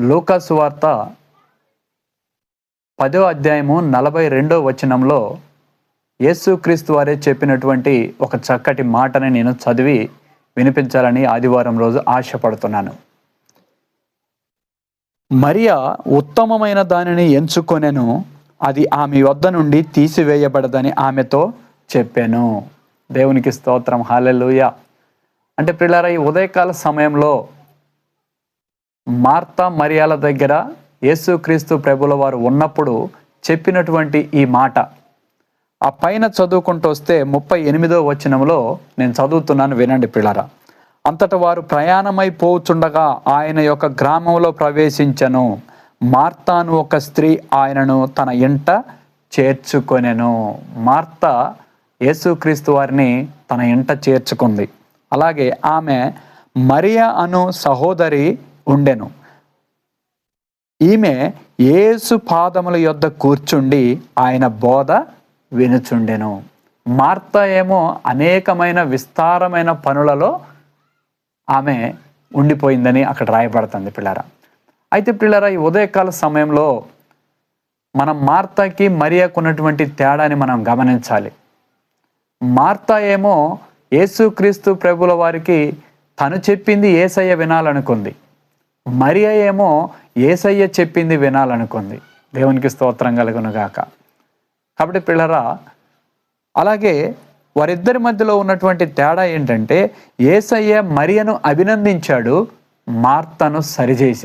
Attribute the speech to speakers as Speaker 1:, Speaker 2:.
Speaker 1: లూకాసు వార్త పదో అధ్యాయము నలభై రెండో వచనంలో యేసుక్రీస్తు వారే చెప్పినటువంటి ఒక చక్కటి మాటని నేను చదివి వినిపించాలని ఆదివారం రోజు ఆశపడుతున్నాను. మరియా ఉత్తమమైన దానిని ఎంచుకొనెను అది ఆమె వద్ద నుండి తీసివేయబడదని ఆమెతో చెప్పాను. దేవునికి స్తోత్రం. హాలెలుయ అంటే పిల్లరా ఈ ఉదయకాల సమయంలో మార్తా మరియాల దగ్గర యేసుక్రీస్తు ప్రభుల వారు ఉన్నప్పుడు చెప్పినటువంటి ఈ మాట. ఆ పైన చదువుకుంటూ వస్తే ముప్పై ఎనిమిదో వచనంలో నేను చదువుతున్నాను వినండి పిల్లరా. అంతట వారు ప్రయాణమైపోచుండగా ఆయన యొక్క గ్రామంలో ప్రవేశించను. మార్తాను ఒక స్త్రీ ఆయనను తన ఇంట చేర్చుకొనెను. మార్త యేసుక్రీస్తు వారిని తన ఇంట చేర్చుకుంది. అలాగే ఆమె మరియా అను సహోదరి ఉండెను. ఈమె యేసు పాదముల యొద్ద కూర్చుండి ఆయన బోధ వినుచుండెను. మార్త ఏమో అనేకమైన విస్తారమైన పనులలో ఆమె ఉండిపోయిందని అక్కడ రాయబడుతుంది పిల్లరా. అయితే పిల్లరా ఈ ఉదయకాల సమయంలో మనం మార్తాకి మరియాకు ఉన్నటువంటి తేడాని మనం గమనించాలి. మార్తా ఏమో యేసుక్రీస్తు ప్రభుల వారికి తను చెప్పింది ఏసయ్య వినాలనుకుంది. మరియా ఏమో ఏసయ్య చెప్పింది వినాలనుకుంది. దేవునికి స్తోత్రం కలుగునుగాక. కాబట్టి పిల్లరా అలాగే వారిద్దరి మధ్యలో ఉన్నటువంటి తేడా ఏంటంటే ఏసయ్య మరియను అభినందించాడు మార్తను సరిచేశాడు.